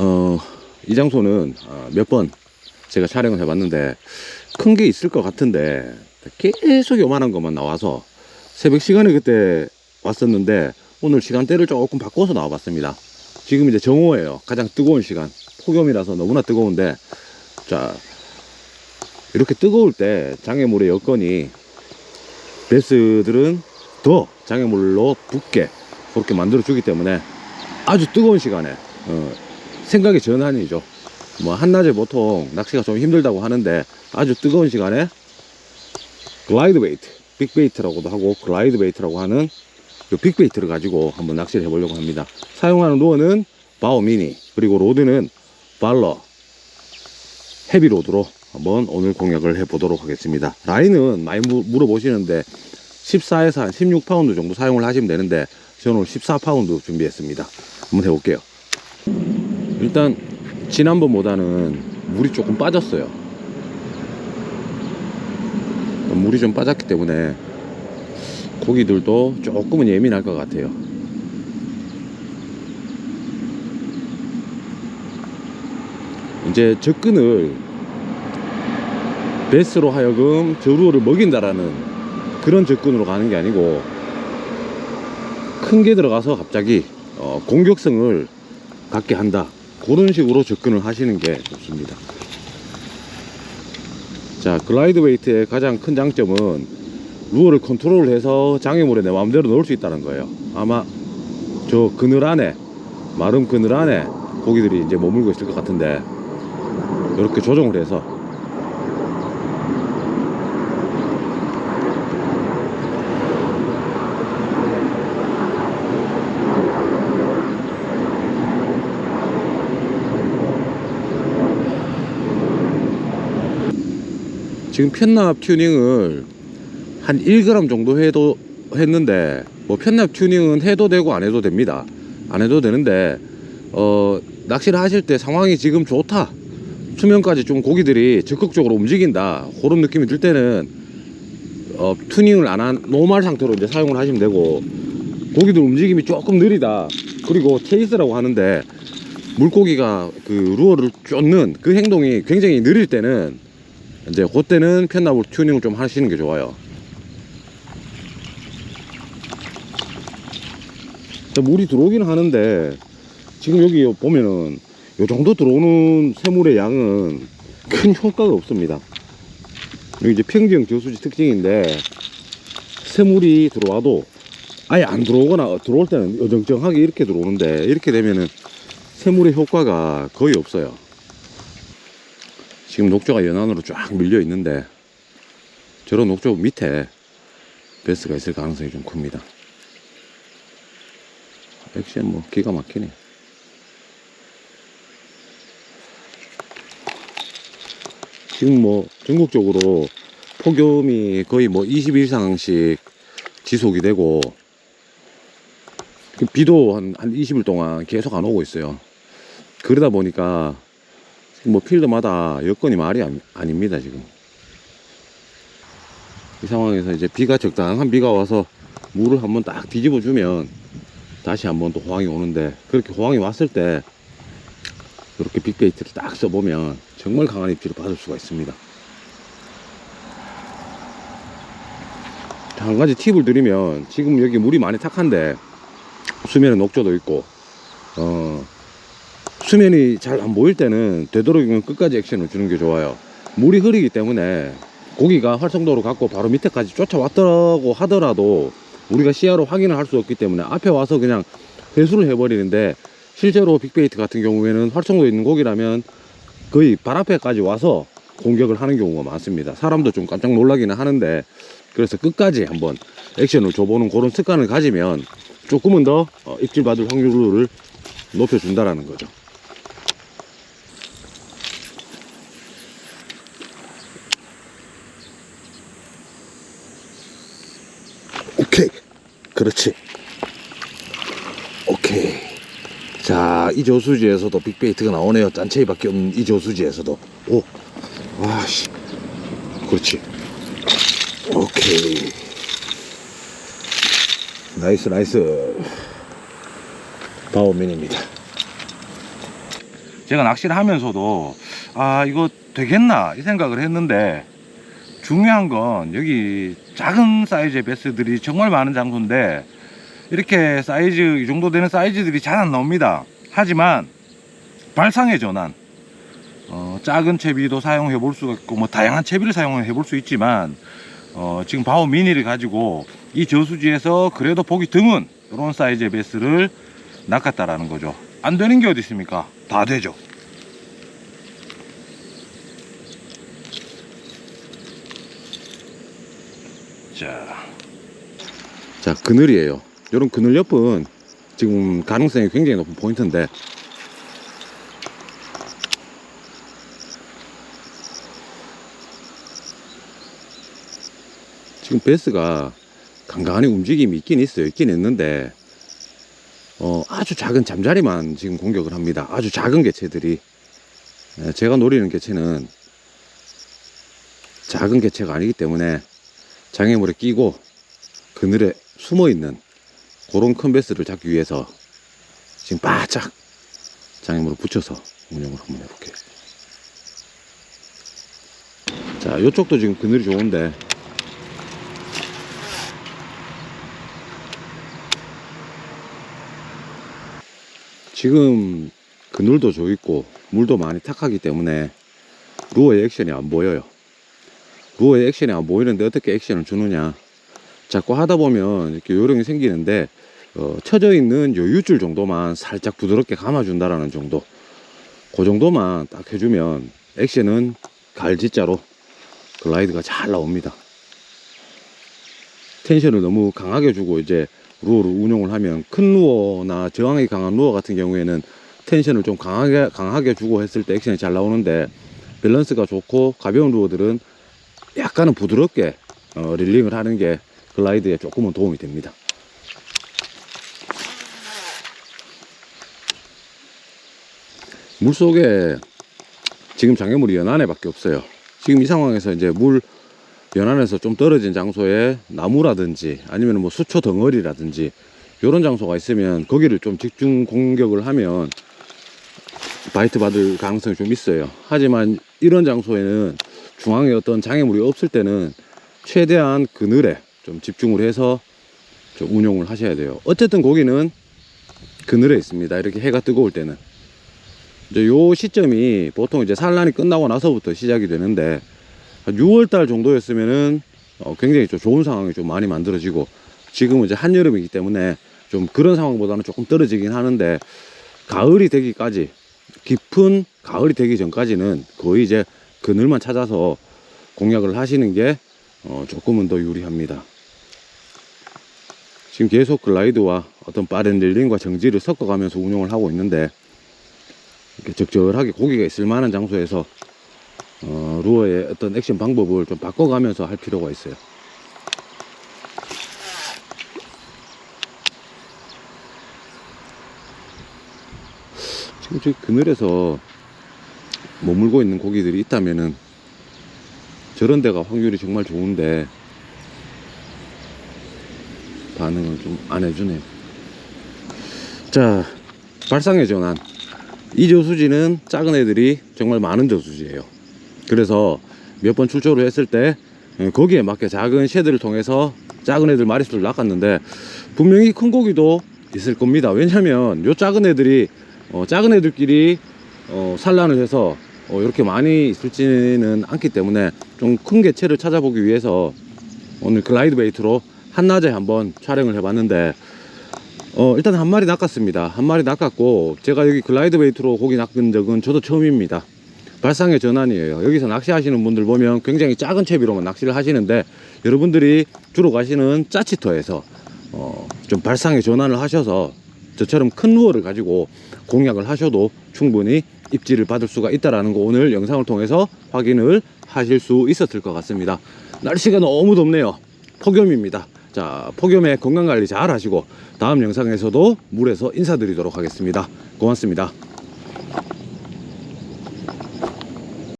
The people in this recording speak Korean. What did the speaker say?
어, 이 장소는 어, 몇번 제가 촬영을 해봤는데 큰 게 있을 것 같은데 계속 요만한 것만 나와서 새벽 시간에 그때 왔었는데 오늘 시간대를 조금 바꿔서 나와봤습니다. 지금 이제 정오예요. 가장 뜨거운 시간. 폭염이라서 너무나 뜨거운데 자 이렇게 뜨거울 때 장애물의 여건이 베스들은 더 장애물로 붙게 그렇게 만들어 주기 때문에 아주 뜨거운 시간에 어, 생각의 전환이죠. 뭐 한낮에 보통 낚시가 좀 힘들다고 하는데 아주 뜨거운 시간에 글라이드 베이트, 빅 베이트라고도 하고 글라이드 베이트라고 하는 그 빅베이트를 가지고 한번 낚시를 해보려고 합니다. 사용하는 루어는 바오 미니 그리고 로드는 발러 헤비 로드로 한번 오늘 공략을 해보도록 하겠습니다. 라인은 많이 무- 물어보시는데 14에서 한 16파운드 정도 사용을 하시면 되는데 저는 오늘 14파운드 준비했습니다. 한번 해볼게요. 일단 지난번보다는 물이 조금 빠졌어요. 물이 좀 빠졌기 때문에 고기들도 조금은 예민할 것 같아요. 이제 접근을 베스로 하여금 저루어를 먹인다라는 그런 접근으로 가는 게 아니고 큰 게 들어가서 갑자기 어, 공격성을 갖게 한다. 그런 식으로 접근을 하시는 게 좋습니다. 자, 글라이드 웨이트의 가장 큰 장점은 루어를 컨트롤해서 장애물에 내 마음대로 넣을 수 있다는 거예요. 아마 저 그늘 안에 마른 그늘 안에 고기들이 이제 머물고 있을 것 같은데 이렇게 조정을 해서 지금 편납 튜닝을 한 1g 정도 해도 했는데 뭐 편납 튜닝은 해도 되고 안 해도 됩니다. 안 해도 되는데 어 낚시를 하실 때 상황이 지금 좋다. 수면까지 좀 고기들이 적극적으로 움직인다. 그런 느낌이 들 때는 어 튜닝을 안 한 노멀 상태로 이제 사용을 하시면 되고 고기들 움직임이 조금 느리다. 그리고 체이스라고 하는데 물고기가 그 루어를 쫓는 그 행동이 굉장히 느릴 때는 이제 그때는 편납을 튜닝을 좀 하시는 게 좋아요. 자, 물이 들어오긴 하는데 지금 여기 보면은 요 정도 들어오는 새물의 양은 큰 효과가 없습니다. 여기 이제 평지형 저수지 특징인데 새물이 들어와도 아예 안 들어오거나 들어올 때는 어정쩡하게 이렇게 들어오는데 이렇게 되면은 새물의 효과가 거의 없어요. 지금 녹조가 연안으로 쫙 밀려 있는데 저런 녹조 밑에 베스가 있을 가능성이 좀 큽니다. 액션 뭐 기가 막히네. 지금 뭐 전국적으로 폭염이 거의 뭐 20일 이상씩 지속이 되고 그 비도 한, 한 20일 동안 계속 안 오고 있어요. 그러다 보니까 뭐 필드마다 여건이 말이 아닙니다 지금. 이 상황에서 이제 비가 적당한 비가 와서 물을 한번 딱 뒤집어 주면 다시 한번 또 호황이 오는데 그렇게 호황이 왔을 때 이렇게 빅베이트를 딱 써보면 정말 강한 입질을 받을 수가 있습니다. 자, 한 가지 팁을 드리면 지금 여기 물이 많이 탁한데 수면에 녹조도 있고 어 수면이 잘 안 보일 때는 되도록이면 끝까지 액션을 주는 게 좋아요. 물이 흐리기 때문에 고기가 활성도를 갖고 바로 밑에까지 쫓아왔다고 하더라도 우리가 시야로 확인을 할 수 없기 때문에 앞에 와서 그냥 회수를 해버리는데 실제로 빅베이트 같은 경우에는 활성도 있는 고기라면 거의 발 앞에까지 와서 공격을 하는 경우가 많습니다. 사람도 좀 깜짝 놀라기는 하는데 그래서 끝까지 한번 액션을 줘보는 그런 습관을 가지면 조금은 더 어, 입질 받을 확률을 높여준다라는 거죠. 그렇지. 오케이. 자, 이 저수지에서도 빅베이트가 나오네요. 짠체이밖에 없는 이 저수지에서도. 오. 와씨. 그렇지. 오케이. 나이스, 나이스. 바오민입니다. 제가 낚시를 하면서도 아 이거 되겠나 이 생각을 했는데 중요한 건 여기 작은 사이즈의 베스들이 정말 많은 장소인데 이렇게 사이즈 이 정도 되는 사이즈들이 잘 안 나옵니다. 하지만 발상의 전환 어, 작은 채비도 사용해 볼 수가 있고 뭐 다양한 채비를 사용해 볼 수 있지만 어, 지금 바오 미니를 가지고 이 저수지에서 그래도 보기 드문 이런 사이즈의 베스를 낚았다라는 거죠. 안 되는 게 어디 있습니까? 다 되죠 자, 자 그늘이에요 이런 그늘 옆은 지금 가능성이 굉장히 높은 포인트인데 지금 베스가 간간히 움직임이 있긴 있어요. 있긴 있는데, 어, 아주 작은 잠자리만 지금 공격을 합니다. 아주 작은 개체들이. 예, 제가 노리는 개체는 작은 개체가 아니기 때문에 장애물에 끼고 그늘에 숨어 있는 그런 큰 베스를 잡기 위해서 지금 바짝 장애물을 붙여서 운영을 한번 해볼게요. 자, 이쪽도 지금 그늘이 좋은데 지금 그늘도 져 있고 물도 많이 탁하기 때문에 루어의 액션이 안 보여요. 루어의 액션이 안 보이는데 어떻게 액션을 주느냐. 자꾸 하다 보면 이렇게 요령이 생기는데 어, 쳐져 있는 여유줄 정도만 살짝 부드럽게 감아준다라는 정도. 그 정도만 딱 해주면 액션은 갈짓자로 글라이드가 잘 나옵니다. 텐션을 너무 강하게 주고 이제 루어를 운용을 하면 큰 루어나 저항이 강한 루어 같은 경우에는 텐션을 좀 강하게 강하게 주고 했을 때 액션이 잘 나오는데 밸런스가 좋고 가벼운 루어들은 약간은 부드럽게 어, 릴링을 하는 게 글라이드에 조금은 도움이 됩니다. 물 속에 지금 장애물이 연안에밖에 없어요. 지금 이 상황에서 이제 물 연안에서 좀 떨어진 장소에 나무라든지 아니면 뭐 수초 덩어리라든지 이런 장소가 있으면 거기를 좀 집중 공격을 하면 바이트 받을 가능성이 좀 있어요. 하지만 이런 장소에는 중앙에 어떤 장애물이 없을 때는 최대한 그늘에 좀 집중을 해서 좀 운용을 하셔야 돼요. 어쨌든 고기는 그늘에 있습니다. 이렇게 해가 뜨거울 때는. 이제 요 시점이 보통 이제 산란이 끝나고 나서부터 시작이 되는데 한 6월달 정도였으면은 어, 굉장히 좀 좋은 상황이 좀 많이 만들어지고 지금은 이제 한여름이기 때문에 좀 그런 상황보다는 조금 떨어지긴 하는데 가을이 되기까지 깊은 가을이 되기 전까지는 거의 이제 그늘만 찾아서 공략을 하시는 게 어, 조금은 더 유리합니다. 지금 계속 글라이드와 어떤 빠른 릴링과 정지를 섞어가면서 운영을 하고 있는데 이렇게 적절하게 고기가 있을 만한 장소에서 어, 루어의 어떤 액션 방법을 좀 바꿔가면서 할 필요가 있어요. 지금 저기 그늘에서 머물고 있는 고기들이 있다면은 저런 데가 확률이 정말 좋은데 반응을 좀 안 해주네요. 자, 발상의 전환. 이 저수지는 작은 애들이 정말 많은 저수지예요. 그래서 몇 번 출조를 했을 때 어, 거기에 맞게 작은 쉐드를 통해서 작은 애들 마리수를 낚았는데 분명히 큰 고기도 있을 겁니다. 왜냐면 요 작은 애들이 어, 작은 애들끼리 어, 산란을 해서 어, 이렇게 많이 있을지는 않기 때문에 좀 큰 개체를 찾아보기 위해서 오늘 글라이드 베이트로 한낮에 한번 촬영을 해봤는데 어, 일단 한 마리 낚았습니다. 한 마리 낚았고 제가 여기 글라이드 베이트로 고기 낚은 적은 저도 처음입니다. 발상의 전환이에요. 여기서 낚시하시는 분들 보면 굉장히 작은 채비로만 낚시를 하시는데 여러분들이 주로 가시는 짜치터에서 어, 좀 발상의 전환을 하셔서 저처럼 큰 루어를 가지고 공략을 하셔도 충분히 입질을 받을 수가 있다라는 거 오늘 영상을 통해서 확인을 하실 수 있었을 것 같습니다. 날씨가 너무 덥네요. 폭염입니다. 자, 폭염에 건강 관리 잘 하시고 다음 영상에서도 물에서 인사드리도록 하겠습니다. 고맙습니다.